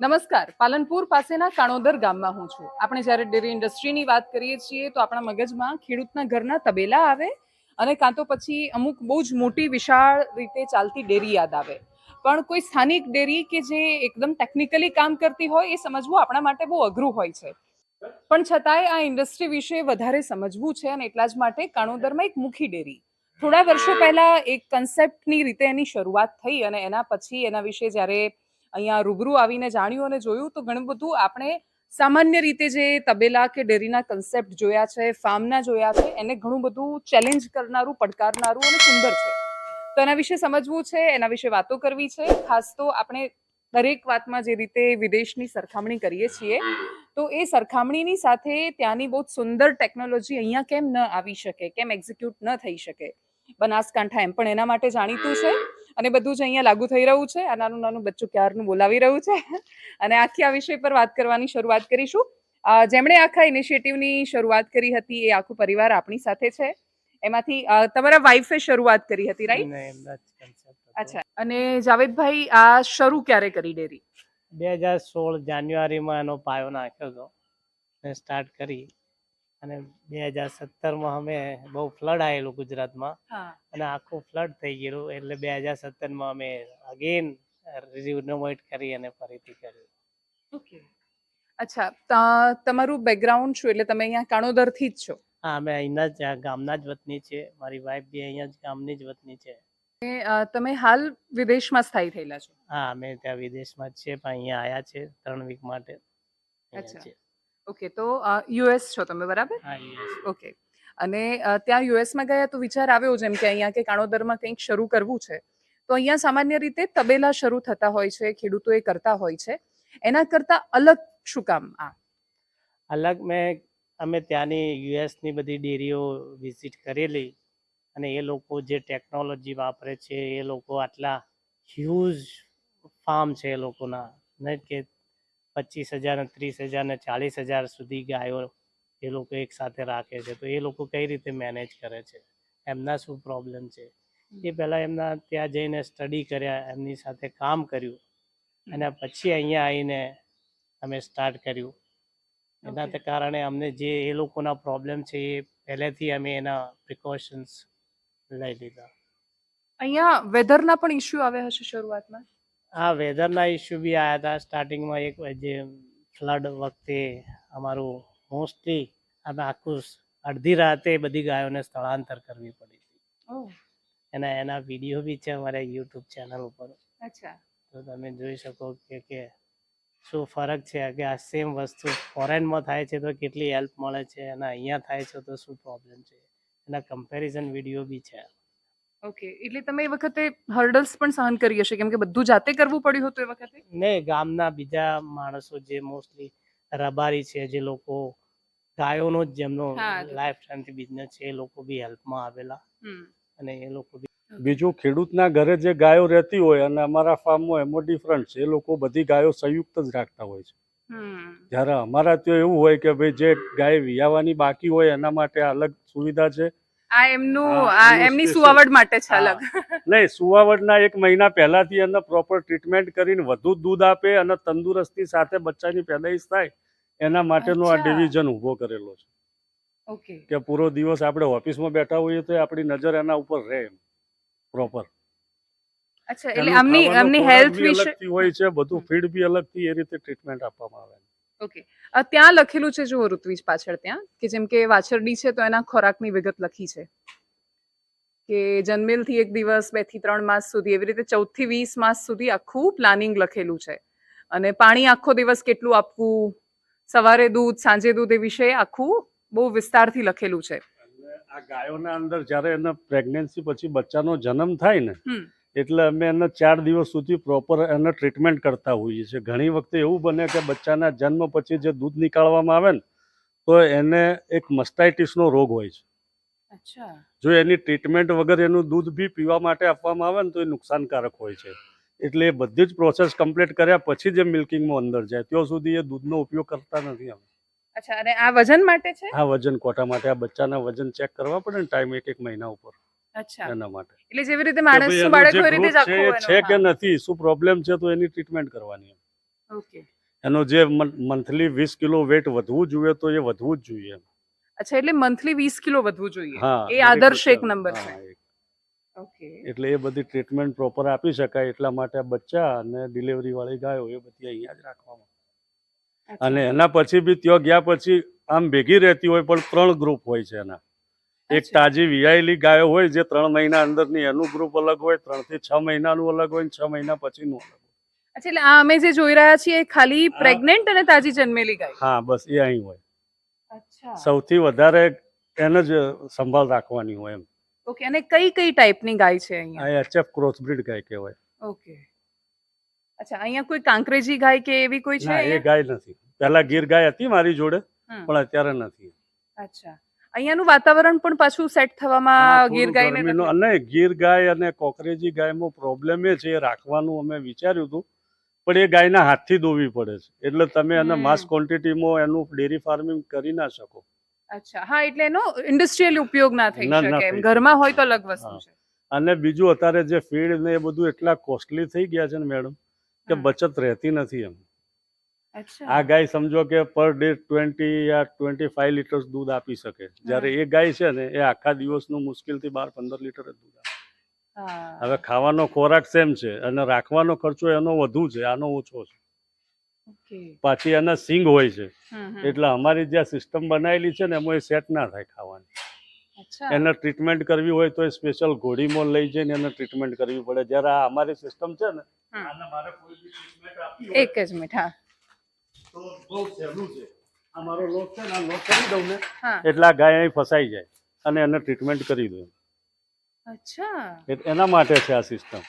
નમસ્કાર. પાલનપુર પાસેના કાણોદર ગામમાં હું છું. આપણે જ્યારે ડેરી ઇન્ડસ્ટ્રીની વાત કરીએ છીએ તો આપણા મગજમાં ખેડૂતના ઘરના તબેલા આવે અને કાં તો પછી અમુક બહુ જ મોટી વિશાળ રીતે ચાલતી ડેરી યાદ આવે. પણ કોઈ સ્થાનિક ડેરી કે જે એકદમ ટેકનિકલી કામ કરતી હોય એ સમજવું આપણા માટે બહુ અઘરું હોય છે. પણ છતાંય આ ઇન્ડસ્ટ્રી વિશે વધારે સમજવું છે અને એટલા જ માટે કાણોદરમાં એક મુખી ડેરી. થોડા વર્ષો પહેલા એક કન્સેપ્ટની રીતે એની શરૂઆત થઈ અને એના પછી એના વિશે જ્યારે અહીંયા રૂબરૂ આવીને જાણ્યું અને જોયું, તો ઘણું બધું આપણે સામાન્ય રીતે જે તબેલા કે ડેરીના કન્સેપ્ટ જોયા છે, ફાર્મના જોયા છે, એને ઘણું બધું ચેલેન્જ કરનારું, પડકારનારું અને સુંદર છે. તો એના વિશે સમજવું છે, એના વિશે વાતો કરવી છે. ખાસ તો આપણે દરેક વાતમાં જે રીતે વિદેશની સરખામણી કરીએ છીએ, તો એ સરખામણીની સાથે ત્યાંની બહુ સુંદર ટેકનોલોજી અહીંયા કેમ ન આવી શકે, કેમ એક્ઝિક્યુટ ન થઈ શકે? બનાસકાંઠા એમ. પણ એના માટે જાણીતું છે અને બધું જ અહીંયા લાગુ થઈ રહ્યું છે. આ નાનું નાનું બચ્ચું ક્યારનું બોલાવી રહ્યું છે. અને આખી આ વિષય પર વાત કરવાની શરૂઆત કરીશું. જેમણે આખા ઇનિશિયેટિવની શરૂઆત કરી હતી એ આખું પરિવાર આપણી સાથે છે. એમાંથી તમારા વાઈફે શરૂઆત કરી હતી રાઈટ. અચ્છા. અને જાવેદભાઈ આ શરૂ ક્યારે કરી ડેરી? બે હજાર સોળ જાન્યુઆરીમાં એનો પાયો નાખ્યો હતો. સ્ટાર્ટ કરી. અને બે હજાર સત્તરમાં અમે બહુ ફ્લડ આવેલું ગુજરાતમાં. અને આખું ફ્લડ થઈ ગયેલું એટલે બે હજાર સત્તરમાં અમે અગેન રિનોવેટ કરી અને ફરીથી કર્યું. ઓકે અચ્છા ત- તમારું બેકગ્રાઉન્ડ શું? એટલે તમે અહીંયા કાણોદરથી જ છો? હા અમે અહીંના જ ગામના જ વતની છે મારી વાઈફ બી અહીંયા જ ગામની જ વતની છે. તમે હાલ વિદેશમાં સ્થાયી થયેલા છો? હા અમે ત્યાં વિદેશમાં જ છે પણ અહીંયા આવ્યા છે ત્રણ વીક માટે. અચ્છા. ઓકે તો યુએસ છો તમે બરાબર? હા yes. ઓકે અને ત્યાં યુએસમાં ગયા તો વિચાર આવ્યો જેમ કે અહીંયા કે કાણોદરમાં કંઈક શરૂ કરવું છે. તો અહીંયા સામાન્ય રીતે તબેલા શરૂ થતા હોય છે ખેડૂતો એ કરતા હોય છે. એના કરતા અલગ શું કામ આ? અલગ મેં અમે ત્યાંની યુએસની બધી ડેરીઓ વિઝિટ કરેલી અને એ લોકો જે ટેકનોલોજી વાપરે છે એ લોકો આટલા હ્યુઝ ફાર્મ છે એ લોકોના. કે પચીસ હજાર ને ત્રીસ હજાર ને ચાલીસ હજાર સુધી ગાયો એ લોકો એક સાથે રાખે છે. તો એ લોકો કઈ રીતે મેનેજ કરે છે? એમના શું પ્રોબ્લેમ છે? એ પહેલાં એમના ત્યાં જઈને સ્ટડી કર્યા એમની સાથે કામ કર્યું અને પછી અહીંયા આવીને અમે સ્ટાર્ટ કર્યું. એના. કારણે અમને જે એ લોકોના પ્રોબ્લેમ છે એ પહેલેથી અમે એના પ્રિકોશન્સ લઈ લીધા. અહીંયા વેધરના પણ ઇશ્યુ આવ્યા હશે શરૂઆતમાં? આ વેધરના ઇસ્યુ બી આવ્યા હતા સ્ટાર્ટિંગમાં એક જે ફ્લડ વખતે અમારું મોસ્ટલી અમે આખું અડધી રાતે બધી ગાયોને સ્થળાંતર કરવી પડી હતી. એના એના વીડિયો બી છે અમારા યુટ્યુબ ચેનલ ઉપર. અચ્છા. તો તમે જોઈ શકો કે કે શું ફરક છે? કે આ સેમ વસ્તુ ફોરેનમાં થાય છે તો કેટલી હેલ્પ મળે છે? અને અહીંયા થાય છે તો શું પ્રોબ્લેમ છે? એના કમ્પેરિઝન વીડિયો બી છે. ઓકે એટલે તમે એ વખતે હર્ડલ્સ પણ સહન કરી હશે કેમ કે બધું જાતે કરવું પડ્યું હતું એ વખતે? ને ગામના બીજા માણસો જે મોસ્ટલી રબારી છે જે લોકો ગાયોનો જ જેમનો લાઈફ ટાઈમથી બિઝનેસ છે એ લોકો બી હેલ્પમાં આવેલા. અને એ લોકો બી બીજું ખેડૂતના ઘરે જે ગાયો રહેતી હોય અને અમારા ફાર્મમાં એમાં ડિફરન્ટ છે એ લોકો બધી ગાયો સંયુક્ત જ રાખતા હોય છે. જ્યારે અમારા ત્યાં એવું હોય કે ભાઈ જે ગાય વિયાવાની બાકી હોય એના માટે અલગ સુવિધા છે આ એમનું એમની સુવાવડ માટે છે અલગ. નહીં સુવાવડના એક મહિના પહેલાથી એને પ્રોપર ટ્રીટમેન્ટ કરીને વધુ દૂધ આપે અને તંદુરસ્તી સાથે બચ્ચાની પેદાઈશ થાય એના માટેનો આ ડિવિઝન ઊભો કરેલો છે. ઓકે. કે પૂરો દિવસ આપણે ઓફિસમાં બેઠા હોઈએ તો આપણી નજર એના ઉપર રહે એમ પ્રોપર અચ્છા એટલે આમની આમની હેલ્થ વિશે હોય છે બધું ફીડ બી અલગથી એ રીતે ટ્રીટમેન્ટ આપવામાં આવે ઓકે ત્યાં લખેલું છે જો ઋત્વિજ પાછળ ત્યાં કે જેમ કે વાછરડી છે તો એના ખોરાકની વિગત લખી છે. કે જન્મેલથી એક દિવસ બેથી ત્રણ માસ સુધી એવી રીતે ચૌદથી વીસ માસ સુધી આખું પ્લાનિંગ લખેલું છે. અને પાણી આખો દિવસ કેટલું આપવું સવારે દૂધ સાંજે દૂધ એ વિશે આખું બહુ વિસ્તારથી લખેલું છે. આ ગાયોના અંદર જ્યારે એના પ્રેગ્નન્સી પછી બચ્ચાનો જન્મ થાય ને. એટલે અમે એને ચાર દિવસ સુધી પ્રોપર એને ટ્રીટમેન્ટ કરતા હોઈએ છીએ. ઘણી વખતે એવું બને કે બચ્ચાના જન્મ પછી જે દૂધ નીકાળવામાં આવે ને તો એને એક મસ્ટાઇટિસનો રોગ હોય છે. જો એની ટ્રીટમેન્ટ વગર એનું દૂધ બી પીવા માટે આપવામાં આવે ને તો એ નુકસાનકારક હોય છે. એટલે એ બધી જ પ્રોસેસ કમ્પ્લીટ કર્યા પછી જ મિલ્કિંગમાં અંદર જાય. ત્યાં સુધી એ દૂધનો ઉપયોગ કરતા નથી અમે. અચ્છા અને આ વજન માટે છે? હા વજન કોટા માટે? આ બચ્ચાના વજન ચેક કરવા પડે ને ટાઈમ એક એક મહિના ઉપર. એના માટે. એટલે જેવી રીતે કે ભાઈ માણસનું એનું બાળક હોય એ રીતે જ આખું છે કે નથી શું પ્રોબ્લેમ છે તો એની ટ્રીટમેન્ટ કરવાની ઓકે એનો જે મંથલી વીસ કિલો વેટ વધવું જોઈએ તો એ વધવું જ જોઈએ અચ્છા એટલે મંથલી વીસ કિલો વધવું જોઈએ. એ આદર્શ એક નંબર છે. ઓકે એટલે એ બધી ટ્રીટમેન્ટ પ્રોપર આપી શકાય એટલા માટે બચ્ચા અને ડિલિવરી વાળી ગાયો એ બધી અહીંયા જ રાખવામાં અને એના પછી બી ત્યાં ગયા પછી આમ ભેગી રહેતી હોય પણ ત્રણ ગ્રુપ હોય છે એના. એક તાજી વિયાયેલી ગાયો હોય જે ત્રણ મહિના અંદરની એનું ગ્રુપ અલગ હોય ત્રણથી છ મહિનાનું અલગ હોય છ મહિના પછીનું અલગ હોય. અચ્છા એટલે આ અમે જે જોઈ રહ્યા છીએ ખાલી પ્રેગ્નેન્ટ અને તાજી જન્મેલી ગાય. હા બસ એ અહીં હોય. સૌથી વધારે એને જ સંભાળ રાખવાની હોય એમ. ઓકે અને કઈ કઈ ટાઈપની ગાય છે અહીંયા? આ એચએફ ક્રોસબ્રીડ ગાય કહેવાય. ઓકે. અચ્છા અહીંયા કોઈ કાંકરેજી ગાય કે એવી કોઈ છે ના એ ગાય નથી. પહેલા ગીર ગાય હતી મારી જોડે પણ અત્યારે નથી. અચ્છા. અહીંયાનું વાતાવરણ પણ પાછું સેટ થવામાં ગીર ગાયને અને ગીર ગાય અને કોકરેજી ગાયમાં પ્રોબ્લેમ એ છે રાખવાનું અમે વિચાર્યું હતું પણ એ ગાયના હાથથી દોવી પડે છે. એટલે તમે એને. માસ ક્વોન્ટિટીમાં એનું ડેરી ફાર્મિંગ કરી ના શકો. અચ્છા હા એટલે એનો ઇન્ડસ્ટ્રીયલ ઉપયોગ ના થઈ શકે એમ. ઘરમાં હોય તો અલગ વસ્તુ છે. અને બીજું અત્યારે જે ફીડ ને એ બધું એટલા કોસ્ટલી થઈ ગયા છે ને મેડમ કે બચત રહેતી નથી એમ. આ ગાય સમજો કે પર ડે ટ્વેન્ટી યા ટ્વેન્ટી ફાઈવ લીટર્સ દૂધ આપી શકે. જ્યારે એ ગાય છે ને એ આખા દિવસનું મુશ્કેલથી બાર પંદર લીટર જ દૂધ આપે. હવે ખાવાનો ખોરાક સેમ છે અને રાખવાનો ખર્ચો એનો વધુ છે આનો ઓછો છે. પાછી એના સિંગ હોય છે. એટલે અમારી જે સિસ્ટમ બનાવેલી છે ને એમાં એ સેટ ના થાય ખાવાની. એને ટ્રીટમેન્ટ કરવી હોય તો એ સ્પેશિયલ ઘોડીમાં લઈ જઈને એને ટ્રીટમેન્ટ કરવી પડે. જ્યારે આ અમારી સિસ્ટમ છે ને આને મારે કોઈ ટ્રીટમેન્ટ આપવી એક જ મિનિટ હા. તો બહુ સહેલું છે. આ મારો લોક છે ને આ લોક કરી દઉં ને એટલે આ ગાય અહીં ફસાઈ જાય અને એને ટ્રીટમેન્ટ કરી દઉં. અચ્છા. એના માટે છે આ સિસ્ટમ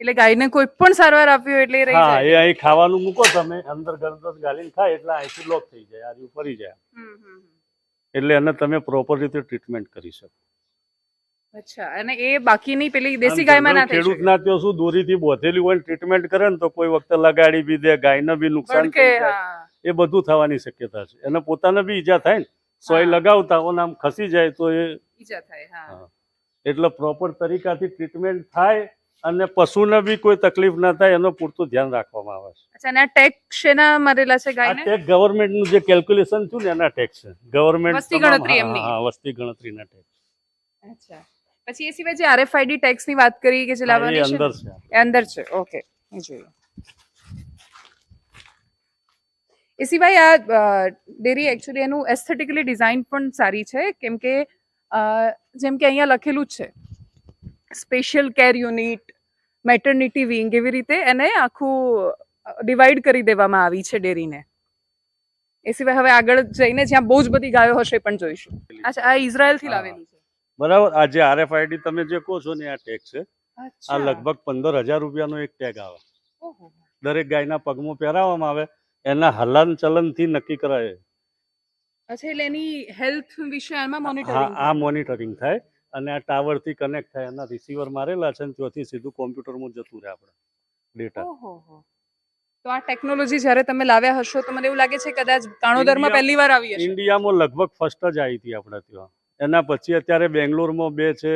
એટલે ગાયને કોઈ પણ સારવાર આપવી હોય એટલે રહી હા એ અહીં ખાવાનું મૂકો તમે અંદર ગરદસ ગાલીને ખાય એટલે અહીંથી લોક થઈ જાય આ ફરી જાય. એટલે એને તમે પ્રોપર રીતે ટ્રીટમેન્ટ કરી શકો. અચ્છા અને એ બાકીની પેલી દેશી ગાયમાં ના ખેડૂત ના ત્યાં શું દોરીથી બોધેલી હોય ટ્રીટમેન્ટ કરે ને તો કોઈ વખતે લગાડી બી દે ગાયને બી નુકસાન એ બધું થવાની શક્યતા છે. એને પોતાને બી ઈજા થાય ને સોય લગાવતા આમ ખસી જાય તો એ ઈજા થાય હા. એટલે પ્રોપર તરીકાથી ટ્રીટમેન્ટ થાય અને પશુને બી કોઈ તકલીફ ના થાય એનું પૂરતું ધ્યાન રાખવામાં આવે છે. અચ્છા અને આ ટેક શેના મરેલા છે ટેક્સ ગવર્મેન્ટનું જે કેલ્ક્યુલેશન થયું ને એના ટેક્સ છે. ગવર્મેન્ટ વસ્તી ગણતરી એમની. હા વસ્તી ગણતરીના ટેક્સ અચ્છા. પછી એ સિવાય જે આરએફઆઈડી ટેક્સની વાત કરી કે જે લાવવાની છે એ અંદર છે. ઓકે એ જોઈએ એ સિવાય આ ડેરી એકચ્યુઅલી એનું એસ્થેટિકલી ડિઝાઇન પણ સારી છે કેમ કે જેમ કે અહીંયા લખેલું જ છે. Special care unit maternity wing એવી રીતે એને આખું ડિવાઈડ કરી દેવામાં આવી છે ડેરીને. એ સિવાય હવે આગળ જઈને જ્યાં બહુ જ બધી ગાયો હશે પણ જોઈશું. અચ્છા આ ઇઝરાયલથી. લાવેલી છે. બરાબર? આ જે આરએફઆઈડી તમે જે કહો છો ને આ ટેગ છે આ લગભગ પંદર હજાર રૂપિયાનો એક ટેગ આવે. દરેક ગાયના પગમાં પહેરાવવામાં આવે. એના હલન ચલનથી નક્કી કરાય. અચ્છા એટલે એની હેલ્થ વિશે આમાં મોનિટરિંગ આ મોનિટરિંગ થાય અને આ ટાવરથી કનેક્ટ થાય. એના રિસીવર મારેલા છે ને ત્યાંથી સીધું કોમ્પ્યુટરમાં જતું રહે આપણે ડેટા તો આ ટેકનોલોજી જ્યારે તમે લાવ્યા હશો તો મને એવું લાગે છે કદાચ કાણોદરમાં પહેલી વાર આવી હશે. ઇન્ડિયામાં લગભગ ફર્સ્ટ જ આવી હતી આપણે ત્યાં એના પછી અત્યારે બેંગ્લોરમાં બે છે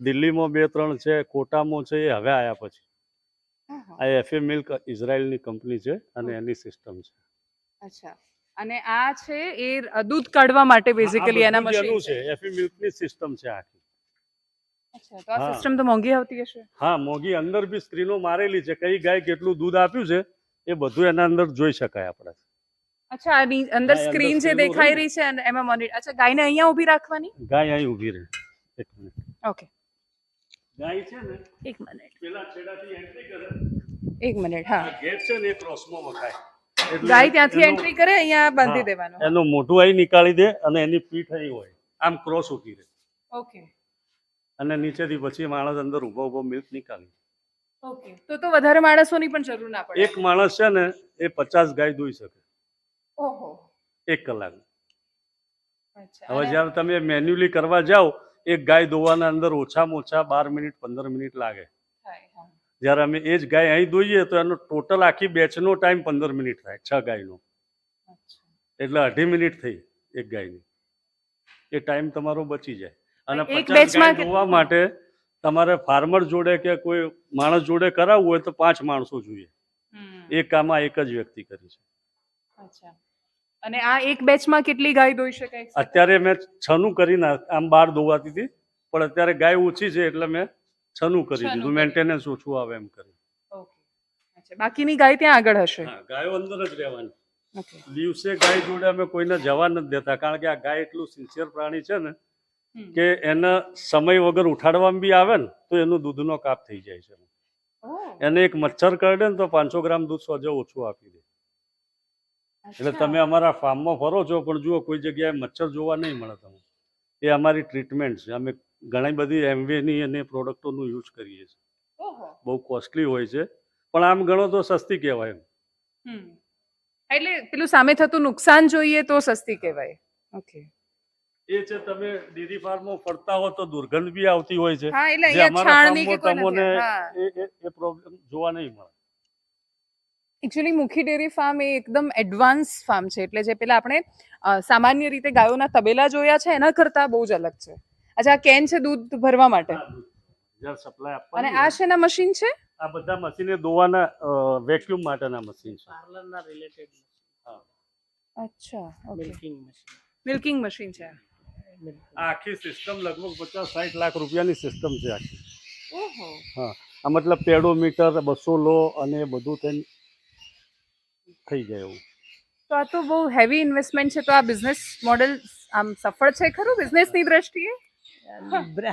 દિલ્હીમાં બે ત્રણ છે કોટામાં છે એ હવે આવ્યા પછી. આ એફએ મિલ્ક ઇઝરાયલની કંપની છે અને એની સિસ્ટમ છે. અચ્છા. અને આ છે એ દૂધ કાઢવા માટે બેઝિકલી એનું મશીન છે. એફએ મિલ્કની સિસ્ટમ છે આખી. અચ્છા તો આ સિસ્ટમ તો મોંઘી આવતી હશે? હા મોંઘી. અંદર બી સ્ક્રીનો મારેલી છે. કઈ ગાય કેટલું દૂધ આપ્યું છે એ બધું એના અંદર જોઈ શકાય આપણે. અચ્છા આની અંદર સ્ક્રીન જે દેખાઈ રહી. છે અને એમાં મોનિટર અચ્છા ગાયને અહીંયા ઊભી રાખવાની? ગાય અહીં ઊભી રહે. એક મિનિટ. ઓકે. ગાય છે ને એક મિનિટ. પેલા છેડાથી એન્ટ્રી કરે. એક મિનિટ હા. ગેટ છે ને ક્રોસમાં વખાય. ગાય ત્યાંથી એન્ટ્રી કરે અહીંયા બાંધી દેવાનો. દેવાનું એનું મોઢું અહીં નીકાળી દે અને એની પીઠ અહીં હોય. આમ ક્રોસ ઊભી રહે. ઓકે. અને નીચેથી પછી માણસ અંદર ઊભો ઊભો મિલ્ક નીકાળી ઓકે. તો તો વધારે માણસોની પણ જરૂર ના પડે. એક માણસ છે ને એ પચાસ ગાય દોઈ શકે. ઓહો. એક કલાક. હવે જ્યારે તમે મેન્યુઅલી કરવા જાઓ એક ગાય દોવાના અંદર ઓછામાં ઓછા બાર મિનિટ પંદર મિનિટ લાગે. જ્યારે અમે એ જ ગાય અહીં દોઈએ તો એનો ટોટલ આખી બેચનો ટાઈમ પંદર મિનિટ થાય છ ગાયનો. એટલે અઢી મિનિટ થઈ એક ગાયની. એ ટાઈમ તમારો બચી જાય. અને પચાસ ગાય? દોવા માટે તમારે ફાર્મર જોડે કે કોઈ માણસ જોડે કરાવવું હોય તો પાંચ માણસો જોઈએ. એક એ કામ એક જ વ્યક્તિ કરી છે અચ્છા. અને આ એક બેચમાં કેટલી ગાય દોઈ શકાય? અત્યારે મેં છનું કરીને આમ બાર દોવાતી હતી પણ અત્યારે ગાય ઓછી છે એટલે મેં છનું કરી દીધું. મેન્ટેનન્સ ઓછું આવે એમ કરી. ઓકે. બાકીની ગાય ત્યાં આગળ હશે? ગાયો અંદર જ રહેવાની. દિવસે ગાય જોડે અમે કોઈને જવા નથી દેતા કારણ કે આ ગાય એટલું સિન્સિયર પ્રાણી છે ને કે એને સમય વગર ઉઠાડવામાં બી આવે ને તો એનું દૂધનો કાપ થઈ જાય છે. એને એક મચ્છર કરડે ને તો પાંચસો ગ્રામ દૂધ સોજે ઓછું આપી દે. એટલે તમે અમારા ફાર્મમાં ફરો છો પણ જુઓ કોઈ જગ્યાએ મચ્છર જોવા નહીં મળે તમે એ અમારી ટ્રીટમેન્ટ છે. અમે ઘણી બધી એમવેની અને પ્રોડક્ટોનું યુઝ કરીએ છીએ. બહુ કોસ્ટલી હોય છે. પણ આમ ગણો તો સસ્તી કહેવાય એમ. એટલે પેલું સામે થતું નુકસાન જોઈએ તો સસ્તી કહેવાય. ઓકે. એ છે તમે ડેરી ફાર્મમાં ફરતા હો તો દુર્ગંધ બી આવતી હોય છે. હા એટલે જે અમારા છાણની કે કોઈ તમને એ પ્રોબ્લેમ જોવા નહીં મળે. એકચ્યુઅલી મુખી ડેરી ફાર્મ એ એકદમ એડવાન્સ ફાર્મ છે. એટલે જે પેલા આપણે સામાન્ય રીતે ગાયોના તબેલા જોયા છે એના કરતા બહુ જ અલગ છે. અચ્છા આ કેન છે દૂધ ભરવા માટે? અને આ શેના મશીન છે? આ બધા મશીને દોવાના વેક્યુમ માટેના મશીન છે. પાર્લરના રિલેટેડ અચ્છા મિલ્કિંગ મશીન મિલ્કિંગ મશીન છે. આખી સિસ્ટમ લગભગ પચાસ સાઠ લાખ રૂપિયાની સિસ્ટમ છે આખી. ઓહો. આ મતલબ પેડોમીટર બસો લો અને બધું થઈને થઈ જાય એવું. તો આ તો બહુ હેવી ઇન્વેસ્ટમેન્ટ છે તો આ બિઝનેસ મોડેલ આમ સફળ છે ખરું બિઝનેસની દ્રષ્ટિએ?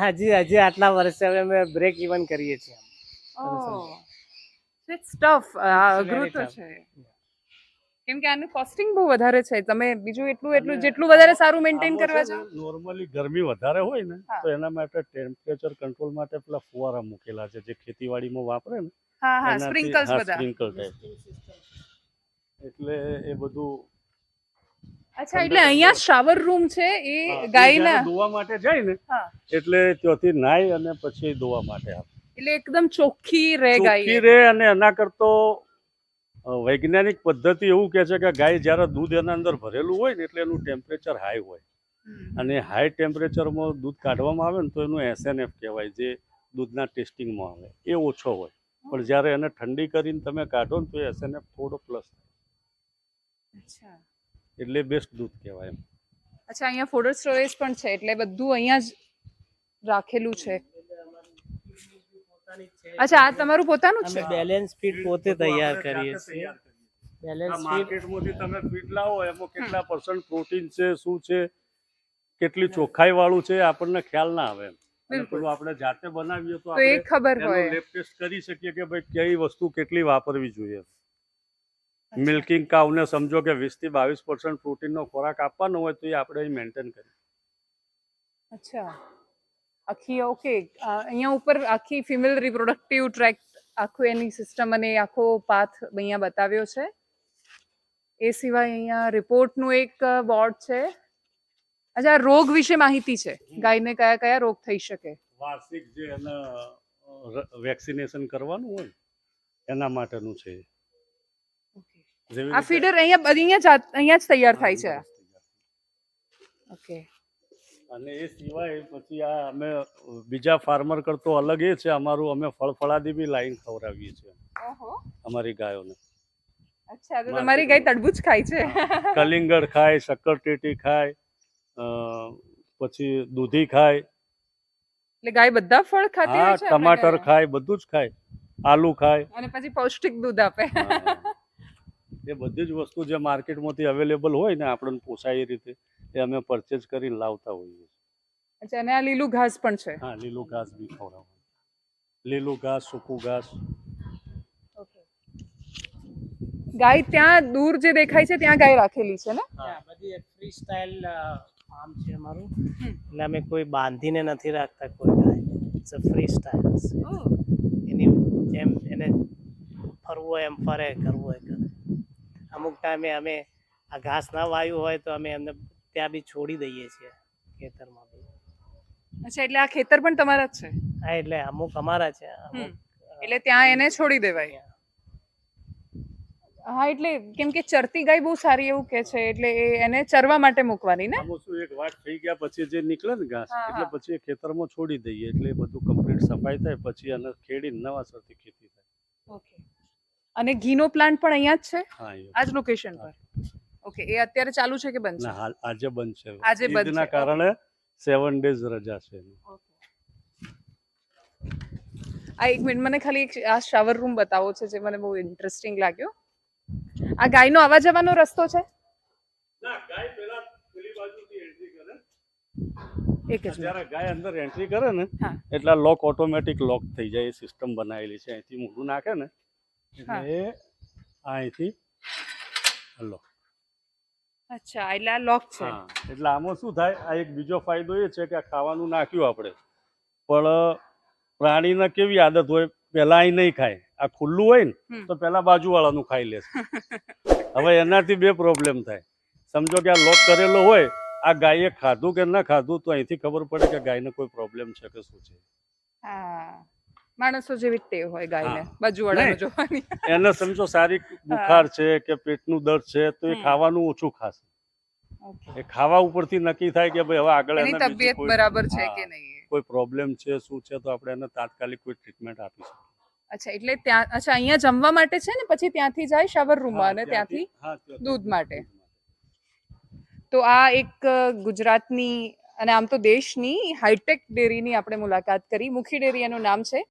હજી હજી આટલા વર્ષે હવે અમે બ્રેક ઇવન કરીએ છીએ ઇટ્સ ટફ અઘરું તો છે. કેમ કે આનું કોસ્ટિંગ બહુ વધારે છે. તમે બીજું એટલું એટલું જેટલું વધારે સારું મેન્ટેન કરવા છો નોર્મલી ગરમી વધારે હોય ને તો એના માટે ટેમ્પરેચર કંટ્રોલ માટે પેલા ફુવારા મૂકેલા છે જે ખેતીવાડીમાં વાપરે ને હા હા સ્પ્રિંકલ્સ બધા. type. એટલે એ બધું અચ્છા એટલે અહીંયા શાવર રૂમ છે એ ગાયના? ધોવા માટે જાય ને એટલે ત્યાંથી નાય અને પછી ધોવા માટે એટલે એકદમ ચોખ્ખી રહે ચોખ્ખી રહે અને એના કરતો વૈજ્ઞાનિક પદ્ધતિ એવું કહે છે કે ગાય જ્યારે દૂધ એના અંદર ભરેલું હોય ને એટલે એનું ટેમ્પરેચર હાઈ હોય. અને હાઈ ટેમ્પરેચરમાં દૂધ કાઢવામાં આવે ને તો એનું એસએનએફ કહેવાય જે દૂધના ટેસ્ટિંગમાં આવે. એ ઓછો હોય. પણ જ્યારે એને ઠંડી કરીને તમે કાઢો ને તો એસએનએફ થોડો પ્લસ અચ્છા. એટલે બેસ્ટ દૂધ કહેવાય એમ. અચ્છા અહીંયા ફોડર સ્ટોરેજ પણ છે એટલે બધું અહીંયા જ રાખેલું છે. અચ્છા આ તમારું પોતાનું છે? બેલેન્સ ફીટ પોતે તૈયાર કરીએ છીએ. બેલેન્સ ફીડ માર્કેટમાંથી તમે ફીટ લાવો એમાં કેટલા પર્સન્ટ પ્રોટીન છે શું છે કેટલી ચોખ્ખાઈ વાળું છે આપણને ખ્યાલ ના આવે બિલકુલ. આપણે જાતે બનાવીએ તો તો આપણે ખબર હોય. લેબ ટેસ્ટ કરી શકીએ કે ભાઈ કઈ વસ્તુ કેટલી વાપરવી જોઈએ મિલ્કિંગ કાઉને સમજો કે વીસથી બાવીસ પર્સન્ટ પ્રોટીનનો ખોરાક આપવાનો હોય તો એ આપણે અહીં મેન્ટેન કરીએ. અચ્છા. આખી ઓકે અહીંયા ઉપર આખી ફિમેલ રિપ્રોડક્ટિવ ટ્રેક આખું એની સિસ્ટમ અને આખો પાથ અહીંયા બતાવ્યો છે. એ સિવાય અહીંયા રિપોર્ટનું એક બોર્ડ છે. અચ્છા રોગ વિશે માહિતી છે. ગાયને કયા કયા રોગ થઈ શકે? વાર્ષિક જે એના વેક્સિનેશન કરવાનું હોય એના માટેનું છે આ ફીડર અહીંયા અહીંયા અહીંયા જ તૈયાર થાય છે. ઓકે અને એ સિવાય પછી આ અમે બીજા ફાર્મર કરતો અલગ એ છે અમારું અમે ફળફળાદી બી લાઈન ખવડાવીએ છીએ. ઓહો. અમારી ગાયોને. અચ્છા તો તમારી ગાય તડબૂચ ખાય છે. કલિંગડ ખાય શક્કરટેટી ખાય પછી દૂધી ખાય. એટલે ગાય બધા ફળ ખાતી હોય છે ટમાટર ખાય બધું જ ખાય. આલુ ખાય. અને પછી પૌષ્ટિક દૂધ આપે. એ બધી જ વસ્તુ જે માર્કેટમાંથી અવેલેબલ હોય ને આપણને પોસાય એ રીતે એ અમે પરચેઝ કરીને લાવતા હોઈએ છીએ. અચ્છા અને આ લીલું ઘાસ પણ છે? હા લીલું ઘાસ બી ખવડાવવાનું લીલું ઘાસ સૂકું ઘાસ. ગાય ત્યાં દૂર જે દેખાય છે ત્યાં ગાય રાખેલી છે ને? હા, બધી ફ્રી સ્ટાઇલ ફાર્મ છે અમારું. એટલે અમે કોઈ બાંધીને નથી રાખતા કોઈ ગાય. ઇટ્સ અ ફ્રી સ્ટાઇલ એની જેમ એને ફરવું એમ ફરે કરવું હોય કરે. અમુક ટાઈમે અમે આ ઘાસ ના વાયું હોય તો અમે એમને ત્યાં બી છોડી દઈએ છીએ ખેતરમાં બી. અચ્છા એટલે આ ખેતર પણ તમારા જ છે? હા એટલે અમુક અમારા છે અમુક એટલે ત્યાં એને છોડી દેવાય? હા એટલે કેમ કે ચરતી ગાય બહુ સારી એવું કે છે એટલે એ એને ચરવા માટે મૂકવાની ને? શું એક વાટ થઈ ગયા પછી જે નીકળે ને ઘાસ એટલે પછી ખેતરમાં છોડી દઈએ એટલે એ બધું કમ્પ્લીટ સફાઈ થાય પછી એને ખેડી નવા સરથી ખેતી અને ઘીનો પ્લાન્ટ પણ અહીંયા જ છે? આ જ લોકેશન પર? ઓકે એ અત્યારે ચાલુ છે કે બંધ છે? હાલ આજે બંધ છે. આજે બંધ છે, કારણે સેવન ડેઝ રજા છે. આ એક મિનિટ મને ખાલી એક આ શાવર રૂમ બતાવો છે જે મને બહુ ઇન્ટરેસ્ટિંગ લાગ્યો. આ ગાયનો આવવા જવાનો રસ્તો છે? એક જ જ્યારે ગાય અંદર એન્ટ્રી કરે ને એટલા લોક ઓટોમેટિક લોક થઈ જાય એ સિસ્ટમ બનાવેલી છે. અહીંથી મોઢું નાખે ને. એટલે અહીંથી હલો. અચ્છા એટલે આ લોક છે. હા એટલે આમાં શું થાય? આ એક બીજો ફાયદો એ છે કે આ ખાવાનું નાખ્યું આપણે. પણ પ્રાણીને કેવી આદત હોય? પહેલા અહીં નહીં ખાય. આ ખુલ્લું હોય ને. તો પહેલા બાજુવાળાનું ખાઈ લેશે હવે એનાથી બે પ્રોબ્લેમ થાય. સમજો કે આ લોક કરેલો હોય આ ગાયે ખાધું કે ના ખાધું તો અહીંથી ખબર પડે કે ગાયને કોઈ પ્રોબ્લેમ છે કે શું છે. હા. માણસો જેવી ટેવ હોય ગાયને હા. જોવાની. એને સમજો સારી બુખાર છે કે પેટનું દર્દ છે તો એ ખાવાનું ઓછું ખાશે. એ ખાવા ઉપરથી નક્કી થાય કે ભાઈ હવે આગળ એની તબિયત બરાબર છે કે નહીં કોઈ પ્રોબ્લેમ છે શું છે તો આપણે એને તાત્કાલિક કોઈ ટ્રીટમેન્ટ આપી શકીએ. અચ્છા એટલે ત્યાં અચ્છા અહીંયા જમવા માટે છે ને પછી ત્યાંથી જાય શાવર રૂમમાં અને ત્યાંથી દૂધ માટે. તો આ એક ગુજરાતની અને આમ તો દેશની હાઈટેક ડેરીની આપણે મુલાકાત કરી. મુખી ડેરી એનું નામ છે.